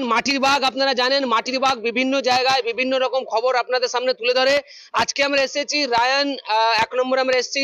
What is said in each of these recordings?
দেখছেন মাটির বাঘ আপনারা জানেন, মাটির বাঘ বিভিন্ন জায়গায় বিভিন্ন রকম খবর আপনাদের সামনে তুলে ধরে। আজকে আমরা এসেছি রায়ান এক নম্বর আমরা এসেছি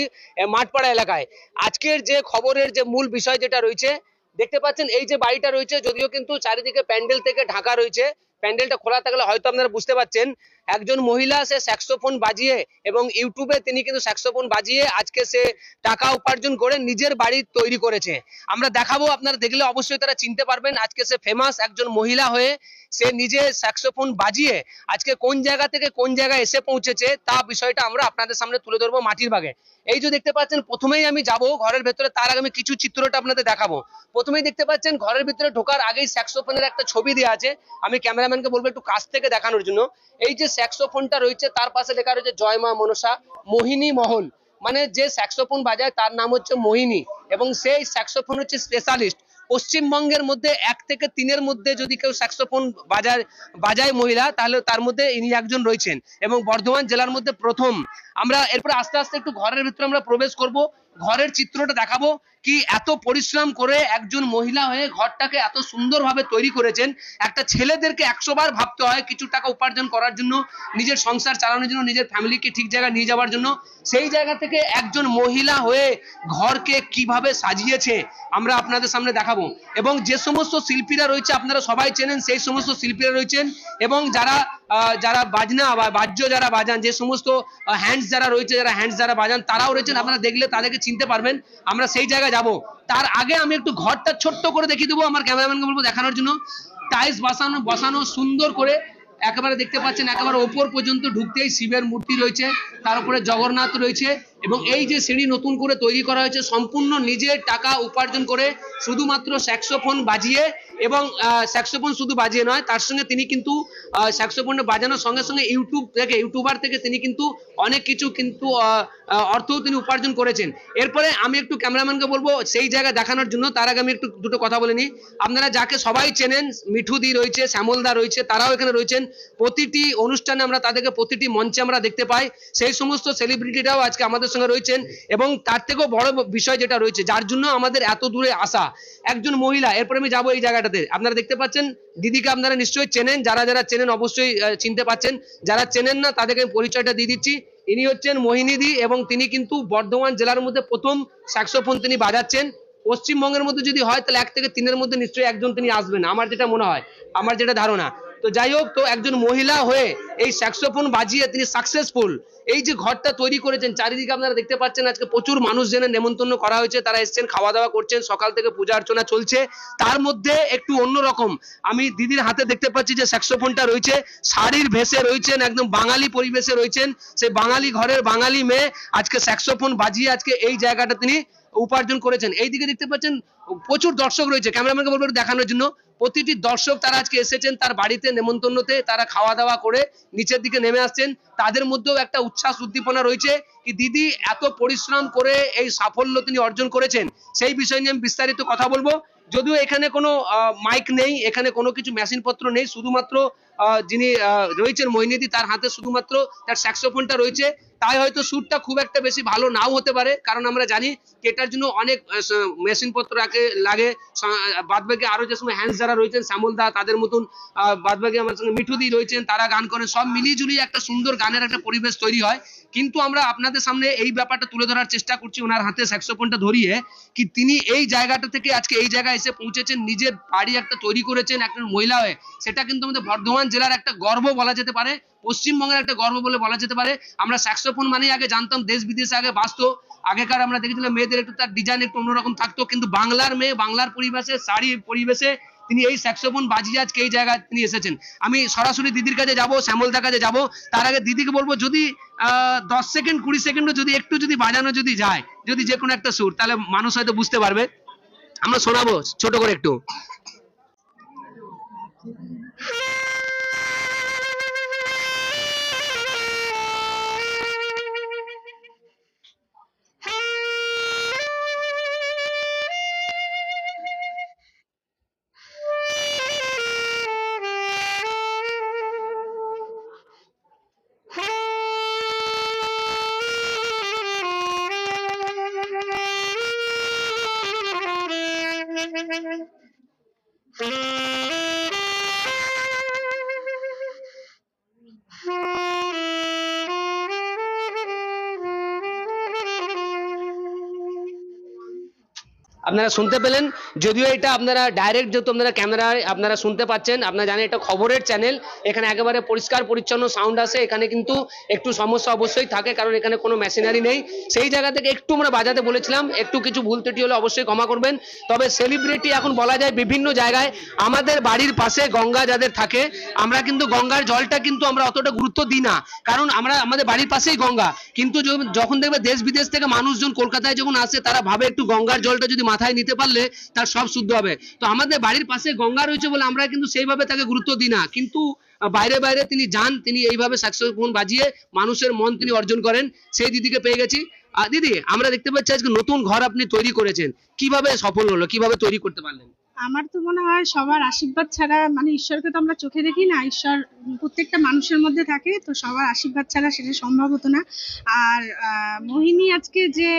মাঠপাড়া এলাকায়। আজকের যে খবরের যে মূল বিষয় যেটা রয়েছে, দেখতে পাচ্ছেন, এই যে বাড়িটা রয়েছে, যদিও কিন্তু চারিদিকে প্যান্ডেল থেকে ঢাকা রয়েছে, প্যান্ডেলটা খোলা থাকলে হয়তো আপনারা বুঝতে পাচ্ছেন একজন মহিলা সে স্যাক্সোফোন বাজিয়ে এবং ইউটিউবে তিনি কিন্তু স্যাক্সোফোন বাজিয়ে আজকে সে টাকা উপার্জন করে নিজের বাড়ি তৈরি করেছে। আমরা দেখাবো, আপনারা দেখলে অবশ্যই তারা চিনতে পারবেন, আজকে সে ফেমাস একজন মহিলা হয়ে সে নিজে স্যাক্সোফোন বাজিয়ে আজকে কোন জায়গা থেকে কোন জায়গায় এসে পৌঁছেছে, তা বিষয়টা আমরা আপনাদের সামনে তুলে ধরবো মাটির বাগে এই যে দেখতে পাচ্ছেন, প্রথমেই আমি যাব ঘরের ভেতরে, তার আগে আমি কিছু চিত্রটা আপনাদের দেখাবো। প্রথমেই দেখতে পাচ্ছেন, ঘরের ভিতরে ঢোকার আগেই স্যাক্সোফোনের একটা ছবি দেওয়া আছে। আমি ক্যামেরাম্যানকে বলব একটু কাছ থেকে দেখানোর জন্য। এই যে স্যাক্সোফোনটা রয়েছে, তার পাশে লেখা রয়েছে, জয় মা মনসা, মোহিনী মহল। মানে যে স্যাক্সোফোন বাজায়, তার নাম হচ্ছে মোহিনী। এবং সেই স্যাক্সোফোন হচ্ছে স্পেশালিস্ট পশ্চিমবঙ্গের মধ্যে এক থেকে তিনের মধ্যে যদি কেউ স্যাক্সোফোন বাজায় বাজায় মহিলা, তাহলে তার মধ্যে ইনি একজন রয়েছেন। এবং বর্ধমান জেলার মধ্যে প্রথম। আমরা এরপরে আস্তে আস্তে একটু ঘরের ভিতরে আমরা প্রবেশ করব। ঘরের চিত্রটা দেখাবো কি এত পরিশ্রম করে একজন মহিলা হয়ে ঘরটাকে এত সুন্দরভাবে তৈরি করেছেন। একটা ছেলেদেরকে একশো বার ভাবতে হয় কিছু টাকা উপার্জন করার জন্য, নিজের সংসার চালানোর জন্য, নিজের ফ্যামিলিকে ঠিক জায়গায় নিয়ে যাওয়ার জন্য। সেই জায়গা থেকে একজন মহিলা হয়ে ঘরকে কীভাবে সাজিয়েছে আমরা আপনাদের সামনে দেখাবো। এবং যে সমস্ত শিল্পীরা রয়েছে আপনারা সবাই চেনেন, সেই সমস্ত শিল্পীরা রয়েছেন। এবং যারা যারা বাজনা বা বাদ্য যারা বাজান, যে সমস্ত হ্যান্ডস যারা রয়েছে, যারা হ্যান্ডস যারা বাজান, তারাও রয়েছেন। আপনারা দেখলে তাদেরকে চিনতে পারবেন। আমরা সেই জায়গায় যাব। তার আগে আমি একটু ঘরটা ছোট্ট করে দেখিয়ে দেবো আমার ক্যামেরাম্যানকে বলব দেখানোর জন্য। টাইলস বসানো বসানো সুন্দর করে একেবারে দেখতে পাচ্ছেন, একেবারে ওপর পর্যন্ত ঢুকতেই শিবের মূর্তি রয়েছে। তার উপরে জগন্নাথ রয়েছে। এবং এই যে সিঁড়ি নতুন করে তৈরি করা হয়েছে, সম্পূর্ণ নিজের টাকা উপার্জন করে শুধুমাত্র স্যাক্সোফোন বাজিয়ে এবং স্যাক্সোফোন শুধু বাজিয়ে নয়, তার সঙ্গে তিনি কিন্তু স্যাক্সোফোন বাজানোর সঙ্গে সঙ্গে ইউটিউব থেকে ইউটিউবার থেকে তিনি কিন্তু অনেক কিছু কিন্তু অর্থও তিনি উপার্জন করেছেন। এরপরে আমি একটু ক্যামেরাম্যানকে বলব, সেই জায়গা দেখানোর জন্য, তার আগে আমি একটু দুটো কথা বলে নিই। আপনারা যাকে সবাই চেনেন, মিঠুদি রয়েছে, শ্যামলদা রয়েছে, তারাও এখানে রয়েছেন। প্রতিটি অনুষ্ঠানে আমরা তাদেরকে, প্রতিটি মঞ্চে আমরা দেখতে পাই। সেই সমস্ত সেলিব্রিটিরাও আজকে আমাদের সঙ্গে রয়েছেন এবং তার থেকেও বড় বিষয় যেটা রয়েছে, যার জন্য আমাদের এত দূরে আসা। একজন মহিলা, এরপরে আমি যাব এই জায়গাটাতে। আপনারা দেখতে পাচ্ছেন, দিদিকে আপনারা নিশ্চয়ই চেনেন, যারা যারা চেনেন অবশ্যই চিনতে পাচ্ছেন। যারা চেনেন না, তাদেরকে আমি পরিচয়টা দিয়ে দিচ্ছি। ইনি হচ্ছেন মোহিনীদি এবং তিনি কিন্তু বর্ধমান জেলার মধ্যে প্রথম স্যাক্সোফোন তিনি বাজাচ্ছেন। পশ্চিমবঙ্গের মধ্যে যদি হয়, তাহলে এক থেকে তিনের মধ্যে নিশ্চয়ই একজন তিনি আসবেন। আমার যেটা মনে হয়, আমার যেটা ধারণা। তো যাই হোক, তো একজন মহিলা হয়ে এই স্যাক্সোফোন বাজিয়ে তিনি সাকসেসফুল এই যে ঘরটা তৈরি করেছেন, চারিদিকে আপনারা দেখতে পাচ্ছেন, আজকে প্রচুর মানুষ জেনে নেমন্তন্ন করা হয়েছে। তারা এসছেন খাওয়া দাওয়া করছেন, সকাল থেকে পূজা অর্চনা চলছে। তার মধ্যে একটু অন্যরকম, আমি দিদির হাতে দেখতে পাচ্ছি যে স্যাক্সোফোনটা রয়েছে, শাড়ির ভেসে রয়েছেন, একদম বাঙালি পরিবেশে রয়েছেন। সেই বাঙালি ঘরের বাঙালি মেয়ে আজকে স্যাক্সোফোন বাজিয়ে আজকে এই জায়গাটা তিনি উপার্জন করেছেন। এইদিকে দেখতে পাচ্ছেন, প্রচুর দর্শক রয়েছে। ক্যামেরাম্যানকে বলব দেখানোর জন্য, প্রতিটি দর্শক তারা আজকে এসেছেন, তার বাড়িতে নেমন্তন্নতে তারা খাওয়া দাওয়া করে নিচের দিকে নেমে আসছেন। তাদের মধ্যেও একটা উচ্ছ্বাস, উদ্দীপনা রয়েছে কি দিদি এত পরিশ্রম করে এই সাফল্য তিনি অর্জন করেছেন। সেই বিষয় নিয়ে আমি বিস্তারিত কথা বলব। যদিও এখানে কোনো মাইক নেই, এখানে কোনো কিছু মেশিন পত্র নেই, শুধুমাত্র যিনি রয়েছেন মহিনীদি, তার হাতে শুধুমাত্র তার স্যাক্সোফোনটা রয়েছে। তাই হয়তো সুরটা খুব একটা বেশি ভালো নাও হতে পারে, কারণ আমরা জানি এটার জন্য অনেক মেশিন পত্র আগে লাগে। বাদ বাকি আরও যে সময় হ্যান্ডস যারা রয়েছেন, শ্যামল দা, তাদের মতন বাদ বাকি আমার সঙ্গে মিঠুদি রয়েছেন, তারা গান করেন। সব মিলিয়ে ঝুলিয়ে একটা সুন্দর গানের একটা পরিবেশ তৈরি হয়। কিন্তু আমরা আপনাদের সামনে এই ব্যাপারটা তুলে ধরার চেষ্টা করছি, ওনার হাতে স্যাক্সোফোনটা ধরিয়ে, কি তিনি এই জায়গাটা থেকে আজকে এই জায়গায় এসে পৌঁছেছেন, নিজের বাড়ি একটা তৈরি করেছেন একজন মহিলা হয়ে। সেটা কিন্তু আমাদের বর্ধমান জেলার একটা গর্ব বলা যেতে পারে, পশ্চিমবঙ্গের একটা গর্ব বলে বলা যেতে পারে। আমরা স্যাক্সোফোন মানেই আগে জানতাম, দেশ বিদেশে আগে বাঁচতো। আগেকার আমরা দেখেছিলাম মেয়েদের একটু তার ডিজাইন একটু অন্যরকম থাকতো, কিন্তু বাংলার মেয়ে, বাংলার পরিবেশে শাড়ি পরিবেশে তিনি এই স্যাক্সোফোন বাজিয়ে আজকে এই জায়গায় তিনি এসেছেন। আমি সরাসরি দিদির কাছে যাব, শ্যামলদার কাছে যাব। তার আগে দিদিকে বলব, যদি দশ সেকেন্ড কুড়ি সেকেন্ডও যদি একটু যদি বাজানো যদি যায়, যদি যে কোনো একটা সুর, তাহলে মানুষ হয়তো বুঝতে পারবে। আমরা শোনাবো, ছোট করে একটু। আপনারা শুনতে পেলেন। যদিও এটা আপনারা ডাইরেক্ট যেহেতু আপনারা ক্যামেরায় আপনারা শুনতে পাচ্ছেন, আপনারা জানেন এটা খবরের চ্যানেল এখানে একেবারে পরিষ্কার, পরিচ্ছন্ন সাউন্ড আসে, এখানে কিন্তু একটু সমস্যা অবশ্যই থাকে, কারণ এখানে কোনো মেশিনারি নেই। সেই জায়গা থেকে একটু আমরা বাজাতে বলেছিলাম, একটু কিছু ভুল ত্রুটি হলে অবশ্যই ক্ষমা করবেন। তবে সেলিব্রিটি এখন বলা যায় বিভিন্ন জায়গায়, আমাদের বাড়ির পাশে গঙ্গা যাদের থাকে, আমরা কিন্তু গঙ্গার জলটা কিন্তু আমরা অতটা গুরুত্ব দিই না। কারণ আমরা, আমাদের বাড়ির পাশেই গঙ্গা। কিন্তু যখন দেখবে দেশ বিদেশ থেকে মানুষজন কলকাতায় যখন আসে, তারা ভাবে একটু গঙ্গার জলটা যদি মাথায় নিতে পারলে তার সব শুদ্ধ হবে। তো আমাদের বাড়ির পাশে গঙ্গা রয়েছে বলে আমরা কিন্তু সেইভাবে তাকে গুরুত্ব দিই না। কিন্তু বাইরে বাইরে তিনি যান, তিনি এইভাবে স্যাক্সোফোন বাজিয়ে মানুষের মন তিনি অর্জন করেন, সেই দিদিকে পেয়ে গেছি। আর দিদি, আমরা দেখতে পাচ্ছি আজকে নতুন ঘর আপনি তৈরি করেছেন। কীভাবে সফল হলো, কীভাবে তৈরি করতে পারলেন? আমার তো মনে হয় সবার আশীর্বাদ ছাড়া মানে ঈশ্বরকে তো আমরা চোখে দেখি না, ঈশ্বর প্রত্যেকটা মানুষের মধ্যে থাকে, তো সবার আশীর্বাদ ছাড়া সেটা সম্ভব হতো না। আর মোহিনী আজকে যে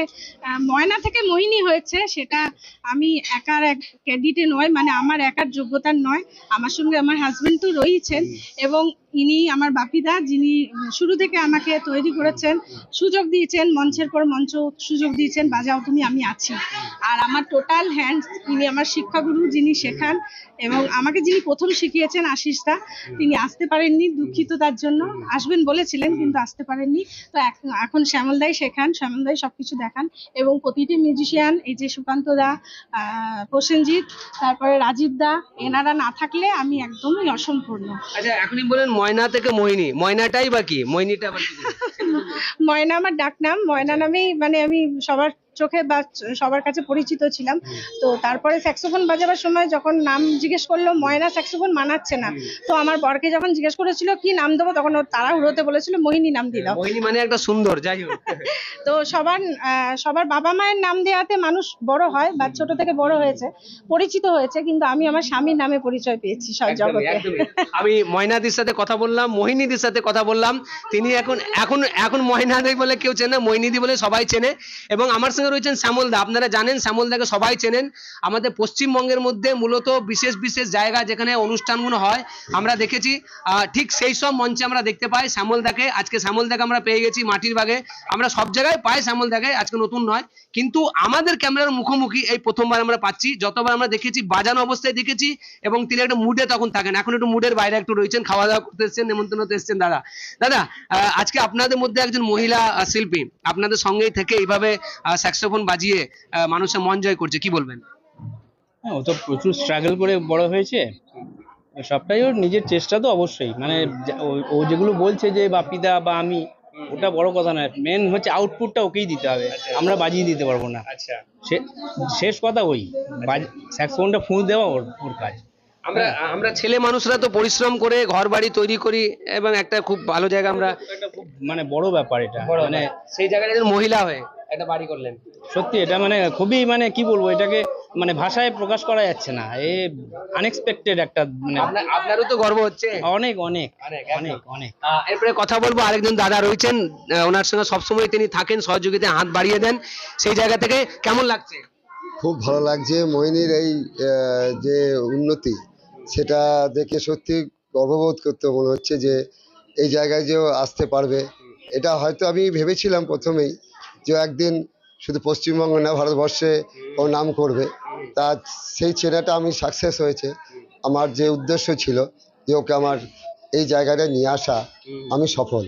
ময়না থেকে মোহিনী হয়েছে, সেটা আমি একার এক ক্রেডিটে নয় মানে আমার একার যোগ্যতার নয়, আমার সঙ্গে আমার হাজবেন্ড তো রয়েছেন এবং ইনি আমার বাপিদা, যিনি শুরু থেকে আমাকে তৈরি করেছেন, সুযোগ দিয়েছেন, মঞ্চের পর মঞ্চ সুযোগ দিয়েছেন, বাজাও তুমি, আমি আছি। আর আমার টোটাল হ্যান্ড ইনি আমার শিক্ষাগুরু যিনি শেখান এবং আমাকে যিনি প্রথম শিখিয়েছেন আশিস দা তিনি আসতে পারেননি দুঃখিত তার জন্য। আসবেন বলেছিলেন কিন্তু আসতে পারেননি। তো এখন শ্যামলদাই শেখান শ্যামলদাই সবকিছু দেখান এবং প্রতিটি মিউজিশিয়ান এই যে সুকান্ত দা প্রসেনজিৎ তারপরে রাজীব দা এনারা না থাকলে আমি একদমই অসম্পূর্ণ। আচ্ছা এখনই বলেন ময়না থেকে মোহিনী। ময়নাটাই বাকি মোহিনীটা? ময়না আমার ডাকনাম ময়না নামেই মানে আমি সবার চোখে বা সবার কাছে পরিচিত ছিলাম। তো তারপরে স্যাক্সোফোন বাজাবার সময় যখন নাম জিজ্ঞেস করল ময়না স্যাক্সোফোন মানাচ্ছে না। তো আমার বরকে যখন জিজ্ঞেস করেছিল কি নাম দেবো? তখন ও তারা উড়োতে বলেছিল মোহিনী নাম দিল। মোহিনী মানে একটা সুন্দর যাই হোক। তো সবার সবার বাবা মায়ের নাম দেওয়াতে মানুষ বড় হয় বা ছোট থেকে বড় হয়েছে পরিচিত হয়েছে কিন্তু আমি আমার স্বামীর নামে পরিচয় পেয়েছি সব জগতে। আমি ময়নাদির সাথে কথা বললাম মোহিনীদির সাথে কথা বললাম। তিনি এখন এখন এখন ময়নাদি বলে কেউ চেনে মোহিনীদি বলে সবাই চেনে। এবং আমার সঙ্গে রয়েছেন শ্যামল দা। আপনারা জানেন শ্যামল দাকে সবাই চেনেন। আমাদের পশ্চিমবঙ্গের মধ্যে মূলত বিশেষ বিশেষ জায়গা যেখানে অনুষ্ঠানগুলো হয়, আমরা দেখেছি। ঠিক সেই সব মঞ্চে আমরা দেখতে পাই শ্যামল দাকে। আজকে শ্যামল দাকে আমরা পেয়ে গেছি মাটির বাগে। আমরা সব জায়গায় পাই শ্যামল দাকে, আজকে নতুন নয়। কিন্তু আমাদের ক্যামেরার মুখোমুখি এই প্রথমবার আমরা পাচ্ছি। যতবার আমরা দেখেছি, বাজানো অবস্থায় দেখেছি এবং তিনি একটা মুডে তখন থাকেন। এখন একটু মুডের বাইরে একটু রয়েছেন খাওয়া দাওয়া করতে এসছেন, নেমন্তন্ন এসছেন দাদা। দাদা আজকে আপনাদের মধ্যে একজন মহিলা শিল্পী। আপনাদের সঙ্গেই থেকে এইভাবে স্যাক্সোফোন বাজিয়ে মানুষের মন জয় করছে কি বলবেন? হ্যাঁ ও তো প্রচুর স্ট্রাগল করে বড় হয়েছে। সবটাই ওর নিজের চেষ্টা তো অবশ্যই। মানে ও- যেগুলো বলছে যে বাপিদা বা আমি ওটা বড় কথা নয়। মেন হচ্ছে আউটপুটটা ওকেই দিতে হবে। আমরা বাজিয়ে দিতে পারব না। আচ্ছা। শেষ কথা ওই। স্যাক্সফোনটা ফুঁ দেওয়া ওর ওর কাজ। আমরা আমরা ছেলে মানুষরা তো পরিশ্রম করে ঘর বাড়ি তৈরি করি এবং একটা খুব ভালো জায়গা আমরা খুব মানে বড় ব্যাপার এটা। মানে সেই জায়গাটা মহিলা হয়ে। একটা বাড়ি করলেন। সত্যি এটা মানে খুবই মানে কি বলব এটাকে মানে ভাষায় প্রকাশ করা যাচ্ছে না। এ আনএক্সপেক্টেড একটা মানে আপনার আপনারও তো গর্ব হচ্ছে? অনেক অনেক অনেক, অনেক অনেক। এরপরে কথা বলব আরেকজন দাদা রয়েছেন ওনার সঙ্গে সবসময় তিনি থাকেন সহযোগিতায় হাত বাড়িয়ে দেন। সেই জায়গা থেকে কেমন লাগছে? খুব ভালো লাগছে মোহিনীর এই যে উন্নতি সেটা দেখে সত্যি গর্ববোধ করতে মনে হচ্ছে যে এই জায়গায় যে আসতে পারবে। এটা হয়তো আমি ভেবেছিলাম প্রথমেই যে একদিন শুধু পশ্চিমবঙ্গ না ভারতবর্ষে ও নাম করবে। তা সেই চেনাটা আমি সাকসেস হয়েছে। আমার যে উদ্দেশ্য ছিল যে ওকে আমার এই জায়গাটা নিয়ে আসা আমি সফল।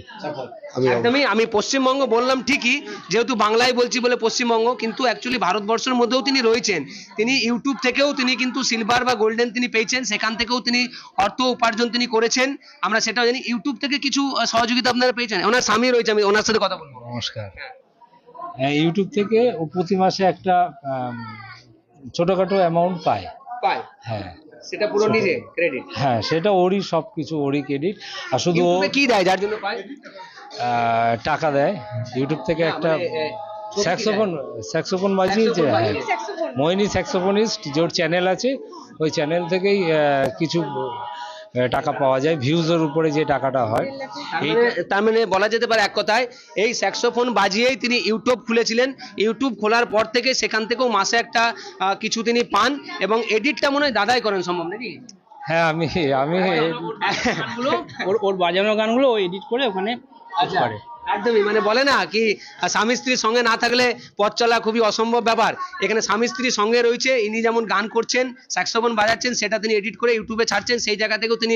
একদমই আমি পশ্চিমবঙ্গ বললাম ঠিকই যেহেতু বাংলায় বলছি বলে পশ্চিমবঙ্গ কিন্তু অ্যাকচুয়ালি ভারতবর্ষের মধ্যেও তিনি রয়েছেন। তিনি ইউটিউব থেকেও তিনি কিন্তু সিলভার বা গোল্ডেন তিনি পেয়েছেন সেখান থেকেও তিনি অর্থ উপার্জন তিনি করেছেন। আমরা সেটাও জানি। ইউটিউব থেকে কিছু সহযোগিতা আপনারা পেয়েছেন? ওনার স্বামী রয়েছে আমি ওনার সাথে কথা বলব। নমস্কার। হ্যাঁ। ইউটিউব থেকে ও প্রতি মাসে একটা ছোটখাটো অ্যামাউন্ট পায়। পায়? হ্যাঁ। সেটা পুরো নিজে ক্রেডিট হ্যাঁ সেটা ওরই সব কিছু ওরই ক্রেডিট আর শুধু কি দেয়? যার জন্য পায়? টাকা দেয়। ইউটিউব থেকে একটা স্যাক্সোফোন স্যাক্সোফোন বাজিয়েছে হ্যাঁ? মোহিনী স্যাক্সোফোনিস্ট যে চ্যানেল আছে ওই চ্যানেল থেকেই কিছু টাকা পাওয়া যায়। ভিউজের উপরে যে টাকাটা হয়। তার মানে- তার মানে বলা যেতে পারে এক কথায় এই স্যাক্সোফোন বাজিয়েই তিনি ইউটিউব খুলেছিলেন। ইউটিউব খোলার পর থেকে সেখান থেকেও মাসে একটা কিছু তিনি পান এবং এডিটটা মনে হয় দাদাই করেন সম্ভব নাকি? হ্যাঁ আমি আমি ওর ওর বাজানো গানগুলো ও এডিট করে ওখানে আচ্ছা। করে। একদমই মানে বলে না কি, স্বামী স্ত্রীর সঙ্গে না থাকলে পথ চলা খুবই অসম্ভব ব্যাপার। এখানে স্বামী স্ত্রীর সঙ্গে রয়েছে, ইনি যেমন গান করছেন স্যাক্সোফোন বাজাচ্ছেন, সেটা তিনি এডিট করে ইউটিউবে ছাড়ছেন, সেই জায়গা থেকেও তিনি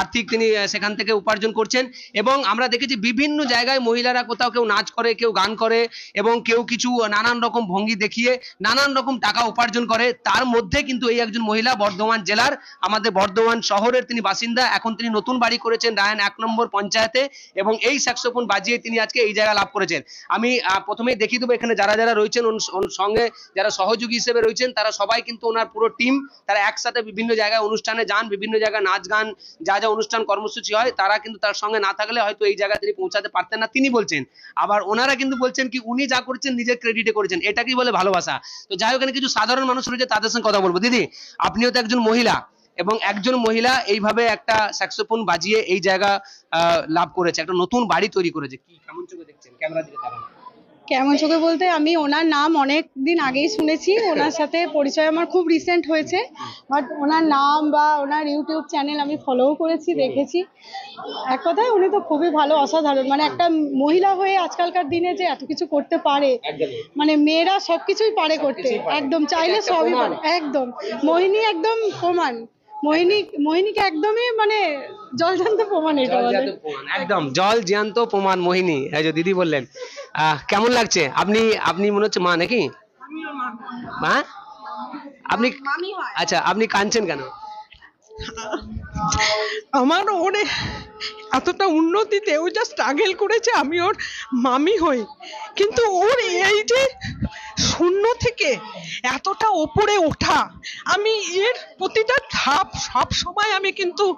আর্থিক তিনি সেখান থেকে উপার্জন করছেন। এবং আমরা দেখেছি বিভিন্ন জায়গায় মহিলারা কোথাও কেউ নাচ করে, কেউ গান করে, এবং কেউ কিছু নানান রকম ভঙ্গি দেখিয়ে, নানান রকম টাকা উপার্জন করে। তার মধ্যে কিন্তু এই একজন মহিলা বর্ধমান জেলার, আমাদের বর্ধমান শহরের তিনি বাসিন্দা। এখন তিনি নতুন বাড়ি করেছেন রায়ন এক নম্বর পঞ্চায়েতে, এবং এই স্যাক্সোফোন বাজিয়ে তিনি আজকে এই জায়গা লাভ করেছেন। আমি প্রথমেই দেখিয়ে দেবো এখানে যারা যারা রয়েছেন সঙ্গে যারা সহযোগী হিসেবে রয়েছেন, তারা সবাই কিন্তু ওনার পুরো টিম তারা একসাথে বিভিন্ন জায়গায় অনুষ্ঠানে যান, বিভিন্ন জায়গায় নাচ গান, যা যা অনুষ্ঠান কর্মসূচি হয়, তারা কিন্তু তার সঙ্গে না থাকলে হয়তো এই জায়গায় তিনি পৌঁছাতে পারতেন না, তিনি বলছেন। আবার ওনারা কিন্তু বলছেন কি, উনি যা করছেন নিজের ক্রেডিটে করেছেন এটা কি বলে ভালোবাসা। তো যাই হোক কিছু সাধারণ মানুষ রয়েছে, তাদের সঙ্গে কথা বলব। দিদি, আপনিও তো একজন মহিলা। এবং একজন মহিলা এইভাবে একটা স্যাক্সোফোন বাজিয়ে এই জায়গা আহ, লাভ করেছে একটা নতুন বাড়ি তৈরি করেছে। কি কেমন চোখে দেখছেন? ক্যামেরা দিকে তাকান। কেমন চোখে বলতে আমি ওনার নাম অনেক দিন আগেই শুনেছি ওনার সাথে পরিচয় আমার খুব রিসেন্ট হয়েছে বাট ওনার নাম বা ওনার ইউটিউব চ্যানেল আমি ফলোও করেছি দেখেছি। এক কথায় উনি তো খুবই ভালো অসাধারণ মানে একটা মহিলা হয়ে আজকালকার দিনে যে এত কিছু করতে পারে মানে মেয়েরা সবকিছুই পারে করতে একদম চাইলে সবই পারে একদম। মোহিনী একদম প্রমাণ। মোহিনী মোহিনীকে একদমই মানে জলজান্ত প্রমাণ এটা জল বলে প্রমাণ, একদম। জল জ্যান্ত প্রমাণ মোহিনী। এই যে দিদি বললেন। আহ, কেমন লাগছে? আপনি আপনি মনে হচ্ছে মা নাকি? মা। আপনি আচ্ছা আপনি কাঁদছেন কেন? আমার ওরে এতটা উন্নতিতে ও যা স্ট্রাগল করেছে আমি ওর মামি হই। কিন্তু ওর এই যে শূন্য থেকে এতটা ওপরে ওঠা। আমি এর প্রতিটা ধাপ, সব সময় আমি কিন্তু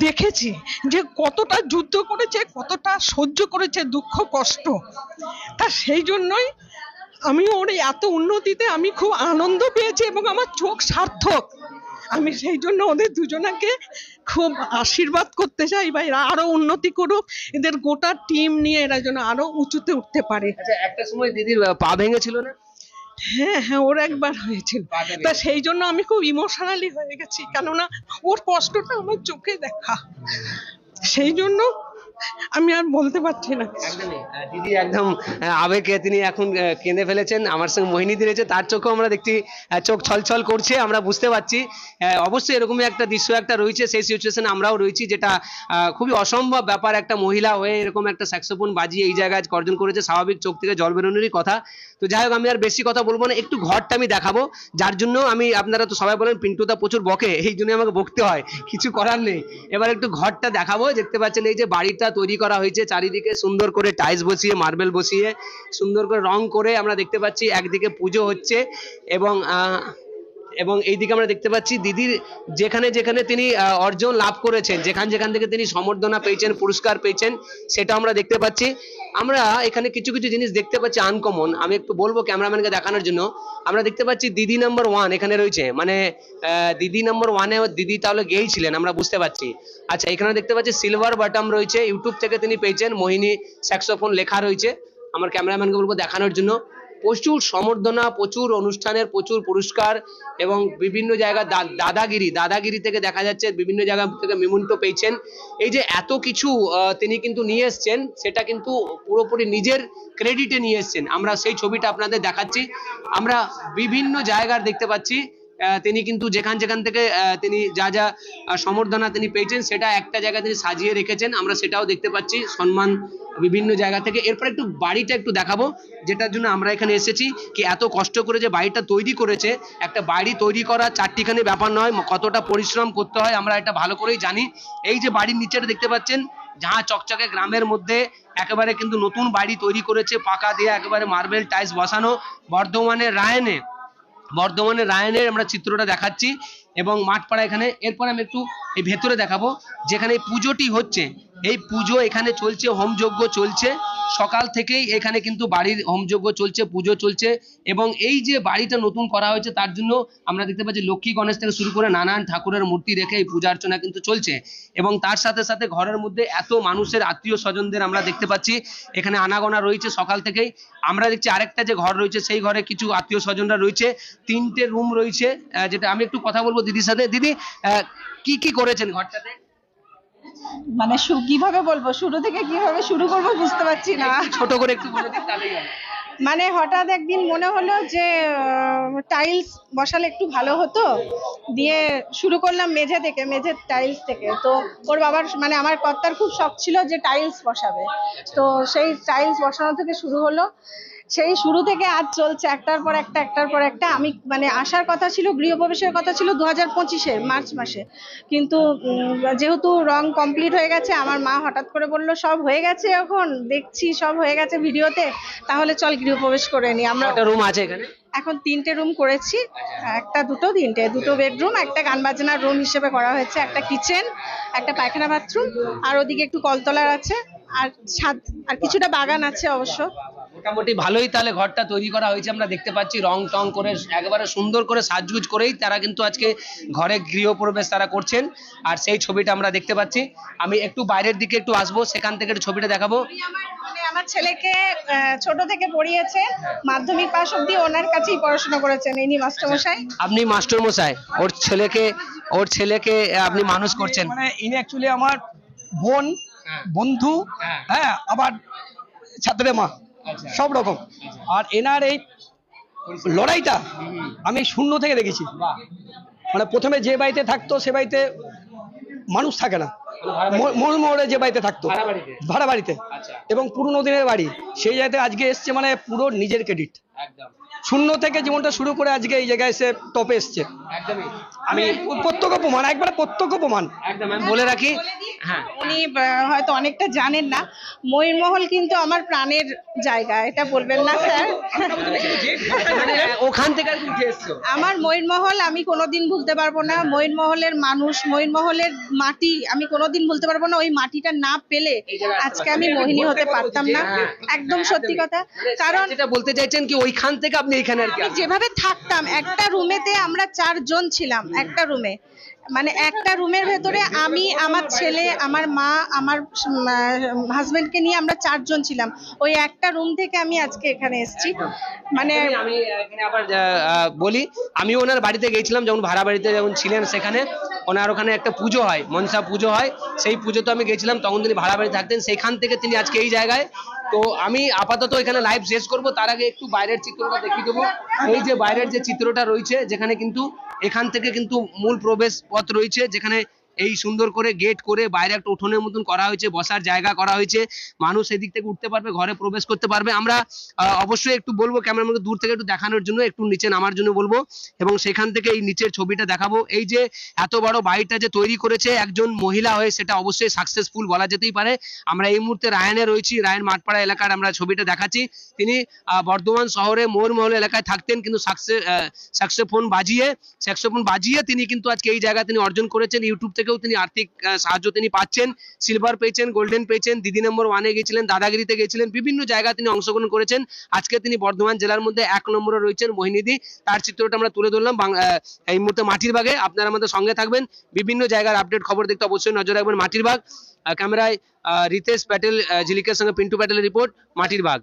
দেখেছি যে কতটা যুদ্ধ করেছে, কতটা সহ্য করেছে, দুঃখ, কষ্ট। তা সেই জন্যই আমি ওর এত উন্নতিতে আমি খুব আনন্দ পেয়েছি এবং আমার চোখ সার্থক। আমি সেই জন্য ওদের দুজনাকে খুব আশীর্বাদ করতে চাই বা এরা আরও উন্নতি করুক। এদের গোটা টিম নিয়ে এরা যেন আরও উঁচুতে উঠতে পারে। আচ্ছা একটা সময় দিদির পা ভেঙেছিল না? হ্যাঁ হ্যাঁ ওর একবার হয়েছিল তা সেই জন্য আমি খুব ইমোশনালি হয়ে গেছি। কেননা ওর কষ্টটা আমার চোখে দেখা। সেই জন্য আমি আর বলতে পারছি না। দিদি একদম আবেগে তিনি এখন কেঁদে ফেলেছেন। আমার সঙ্গে মোহিনী দিয়েছে তার চোখেও আমরা দেখছি চোখ ছলছল করছে, আমরা বুঝতে পারছি। অবশ্যই এরকমই একটা দৃশ্য একটা রয়েছে, সেই সিচুয়েশনে আমরাও রয়েছি, যেটা খুবই অসম্ভব ব্যাপার একটা মহিলা হয়ে এরকম একটা স্যাক্সোফোন বাজিয়ে এই জায়গায় অর্জন করেছে, স্বাভাবিক চোখ থেকে জল বেরোনোরই কথা। তো যাই হোক, আমি আর বেশি কথা বলব না, একটু ঘরটা আমি দেখাবো, যার জন্য আমি, আপনারা তো সবাই বলেন পিন্টুদা প্রচুর বকে, এই জন্য আমাকে বকতে হয়, কিছু করার নেই। এবার একটু ঘরটা দেখাবো, দেখতে পাচ্ছেন এই যে বাড়িটা তৈরি করা হয়েছে। চারিদিকে সুন্দর করে টাইলস বসিয়ে মার্বেল বসিয়ে, সুন্দর করে রং করে আমরা দেখতে পাচ্ছি। একদিকে পুজো হচ্ছে এবং এবং এইদিকে আমরা দেখতে পাচ্ছি দিদির যেখানে যেখানে তিনি অর্জন লাভ করেছেন, যেখান যেখান থেকে তিনি সম্বর্ধনা পেয়েছেন, পুরস্কার পেয়েছেন, সেটা আমরা দেখতে পাচ্ছি। আমরা এখানে কিছু কিছু জিনিস দেখতে পাচ্ছি আনকমন আমি একটু বলব ক্যামেরাম্যানকে দেখানোর জন্য। আমরা দেখতে পাচ্ছি দিদি নাম্বার ওয়ান এখানে রয়েছে। মানে দিদি নাম্বার ওয়ানে দিদি তাহলে গেই ছিলেন আমরা বুঝতে পারছি। আচ্ছা এখানে দেখতে পাচ্ছি সিলভার বাটাম রয়েছে। ইউটিউব থেকে তিনি পেয়েছেন, মোহিনী স্যাক্সোফোন লেখা রয়েছে। আমার ক্যামেরাম্যানকে বলব দেখানোর জন্য। প্রচুর সম্বর্ধনা প্রচুর অনুষ্ঠানের প্রচুর পুরস্কার এবং বিভিন্ন জায়গা দাদাগিরি দাদাগিরি থেকে দেখা যাচ্ছে বিভিন্ন জায়গা থেকে মিমন্ত পেয়েছেন। এই যে এত কিছু তিনি কিন্তু নিয়ে এসছেন, সেটা কিন্তু পুরোপুরি নিজের ক্রেডিটে নিয়ে এসছেন। আমরা সেই ছবিটা আপনাদের দেখাচ্ছি। আমরা বিভিন্ন জায়গার দেখতে পাচ্ছি। তিনি কিন্তু যেখান যেখান থেকে তিনি যা যা আহ, সম্বর্ধনা তিনি পেয়েছেন সেটা একটা জায়গায় তিনি সাজিয়ে রেখেছেন। আমরা সেটাও দেখতে পাচ্ছি সম্মান বিভিন্ন জায়গা থেকে। এরপর একটু বাড়িটা একটু দেখাবো যেটার জন্য আমরা এখানে এসেছি। কি এত কষ্ট করে যে বাড়িটা তৈরি করেছে একটা বাড়ি তৈরি করা চারটিখানি ব্যাপার নয় কতটা পরিশ্রম করতে হয় আমরা এটা ভালো করেই জানি। এই যে বাড়ির নিচেটা দেখতে পাচ্ছেন যাহা চকচকে গ্রামের মধ্যে একেবারে কিন্তু নতুন বাড়ি তৈরি করেছে পাকা দিয়ে একেবারে মার্বেল টাইলস বসানো বর্ধমানের রায়নে। বর্ধমানের রায়নের আমরা চিত্রটা দেখাচ্ছি এবং মাঠপাড়া এখানে। এরপর আমি একটু এই ভেতরে দেখাবো, যেখানে এই পুজোটি হচ্ছে। এই পুজো এখানে চলছে, হোমযজ্ঞ চলছে। সকাল থেকেই এখানে কিন্তু বাড়ির হোমযজ্ঞ চলছে, পুজো চলছে এবং এই যে বাড়িটা নতুন করা হয়েছে তার জন্য আমরা দেখতে পাচ্ছি লক্ষ্মী গণেশ থেকে শুরু করে নানান ঠাকুরের মূর্তি রেখে এই পূজা অর্চনা কিন্তু চলছে এবং তার সাথে সাথে ঘরের মধ্যে এত মানুষের আত্মীয় স্বজনদের আমরা দেখতে পাচ্ছি। এখানে আনাগোনা রয়েছে সকাল থেকেই। আমরা দেখছি আরেকটা যে ঘর রয়েছে সেই ঘরে কিছু আত্মীয় স্বজনরা রয়েছে। তিনটে রুম রয়েছে যেটা আমি একটু কথা বলব দিদির সাথে। দিদি কি কি করেছেন ঘরটাতে? মানে কীভাবে বলব? শুরু থেকে কীভাবে শুরু করব বুঝতে পারছি না। ছোট করে একটু বলে দিন তাহলেই। মানে হঠাৎ একদিন মনে হলো যে টাইলস বসালে একটু ভালো হতো। দিয়ে শুরু করলাম মেঝে থেকে মেঝের টাইলস থেকে। তো ওর বাবার মানে আমার কর্তার খুব শখ ছিল যে টাইলস বসাবে। তো সেই টাইলস বসানো থেকে শুরু হলো। সেই শুরু থেকে আজ চলছে একটার পর একটা একটার পর একটা। আমি মানে আসার কথা ছিল গৃহপ্রবেশের কথা ছিল দু হাজার পঁচিশে মার্চ মাসে। কিন্তু যেহেতু রং কমপ্লিট হয়ে গেছে আমার মা হঠাৎ করে বলল সব হয়ে গেছে এখন? দেখছি সব হয়ে গেছে ভিডিওতে। তাহলে চল গৃহপ্রবেশ করে নি। আমরা রুম আছে এখানে? এখন তিনটে রুম করেছি। একটা দুটো তিনটে। দুটো বেডরুম একটা গান বাজনার রুম হিসেবে করা হয়েছে একটা কিচেন একটা পায়খানা বাথরুম আর ওদিকে একটু কলতলার আছে। আর ছাদ আর কিছুটা বাগান আছে অবশ্য। মোটামুটি ভালোই তাহলে ঘরটা তৈরি করা হয়েছে। আমরা দেখতে পাচ্ছি রং টং করে একেবারে সুন্দর করে সাজগুজ করেই তারা কিন্তু আজকে ঘরে গৃহপ্রবেশ তারা করছেন। আর সেই ছবিটা আমরা দেখতে পাচ্ছি। আমি একটু বাইরের দিকে একটু আসব সেখান থেকে একটু ছবিটা দেখাবো। আমার মানে ছেলেকে ছোট থেকে পড়িয়েছে। মাধ্যমিক পাশ অব্দি ওনার কাছেই পড়াশোনা করেছেন ইনি মাস্টারমশাই। আপনি মাস্টার মশাই ওর ছেলেকে ওর ছেলেকে আপনি মানুষ করছেন। মানে ইনি অ্যাকচুয়ালি আমার বোন বন্ধু হ্যাঁ। আবার ছাত্রের মা। সব রকম। আর এনার এই লড়াইটা আমি শূন্য থেকে দেখেছি। মানে প্রথমে যে বাড়িতে থাকতো সে বাড়িতে মানুষ থাকে না। মোড় মোড়ে যে বাড়িতে থাকতো। ভাড়া বাড়িতে? ভাড়া বাড়িতে আচ্ছা। এবং পুরনো দিনের বাড়ি। সেই জায়গাতে আজকে এসছে মানে পুরো নিজের ক্রেডিট একদম। শূন্য থেকে জীবনটা শুরু করে আজকে এই জায়গায় এসে টপে এসছে। একদমই। আমি প্রত্যক্ষ প্রমাণ একবারে প্রত্যক্ষ প্রমাণ। একদম আমি বলে রাখি হ্যাঁ। উনি হয়তো অনেকটা জানেন না ময়ূরমহল কিন্তু আমার প্রাণের জায়গা এটা বলবেন না স্যার। মানে ওখান থেকে আমার ময়ূরমহল আমি কোনোদিন ভুলতে পারব না ময়ূরমহলের মানুষ ময়ূরমহলের মাটি আমি কোনোদিন ভুলতে পারব না ওই মাটিটা না পেলে আজকে আমি মোহিনী হতে পারতাম না একদম সত্যি কথা। কারণ যেটা বলতে চাইছেন কি ওইখান থেকে আপনি এখানে আর কি আমি যেভাবে থাকতাম একটা রুমেতে আমরা চারজন ছিলাম একটা রুমে। মানে একটা রুমের ভেতরে আমি আমার ছেলে আমার মা আমার হাজবেন্ডকে নিয়ে আমরা চারজন ছিলাম। ওই একটা রুম থেকে আমি আজকে এখানে এসেছি। মানে আমি- এখানে আবার বলি আমি ওনার বাড়িতে গেছিলাম যখন ভাড়া বাড়িতে যখন ছিলেন সেখানে। ওনার ওখানে একটা পুজো হয় মনসা পুজো হয়। সেই পুজোতে আমি গেছিলাম তখন তিনি ভাড়া বাড়ি থাকতেন। সেইখান থেকে তিনি আজকে এই জায়গায় তো আমি আপাতত এখানে লাইভ শেষ করব। তার আগে একটু বাইরের চিত্রটা দেখিয়ে দেবো। এই যে বাইরের যে চিত্রটা রয়েছে, যেখানে কিন্তু এখান থেকে কিন্তু মূল প্রবেশ পথ রয়েছে, যেখানে এই সুন্দর করে গেট করে বাইরে একটা উঠোনের মতন করা হয়েছে, বসার জায়গা করা হয়েছে। মানুষ এদিক থেকে উঠতে পারবে, ঘরে প্রবেশ করতে পারবে। আমরা অবশ্যই একটু বলব ক্যামেরার মধ্যে দূর থেকে একটু দেখানোর জন্য, একটু নিচে নামার জন্য বলব। এবং সেখান থেকে এই নিচের ছবিটা দেখাবো। এই যে এত বড় বাড়িটা যে তৈরি করেছে একজন মহিলা হয়ে, সেটা অবশ্যই সাকসেসফুল বলা যেতেই পারে। আমরা এই মুহূর্তে রায়নে রয়েছি, রায়ন মাঠপাড়া এলাকার আমরা ছবিটা দেখাচ্ছি। তিনি বর্ধমান শহরে ময়ূরমহল এলাকায় থাকতেন, কিন্তু সাকসে সাকসেফোন বাজিয়ে স্যাক্সোফোন বাজিয়ে তিনি কিন্তু আজকে এই জায়গা তিনি অর্জন করেছেন। ইউটিউব থেকেও তিনি আর্থিক সাহায্য তিনি পাচ্ছেন। সিলভার পেয়েছেন গোল্ডেন পেয়েছেন, দিদি নম্বর ওয়ানে গেছিলেন দাদাগিরিতে গেছিলেন বিভিন্ন জায়গায় তিনি অংশগ্রহণ করেছেন। আজকে তিনি বর্ধমান জেলার মধ্যে এক নম্বরে রয়েছেন মোহিনীদি। তার চিত্রটা আমরা তুলে ধরলাম এই মুহূর্তে মাটির বাগে। আপনারা আমাদের সঙ্গে থাকবেন। বিভিন্ন জায়গার আপডেট খবর দেখতে অবশ্যই নজর রাখবেন মাটির বাগ। ক্যামেরায় রিতেশ প্যাটেল ঝিলিকের সঙ্গে পিন্টু প্যাটেলের রিপোর্ট মাটির বাগ।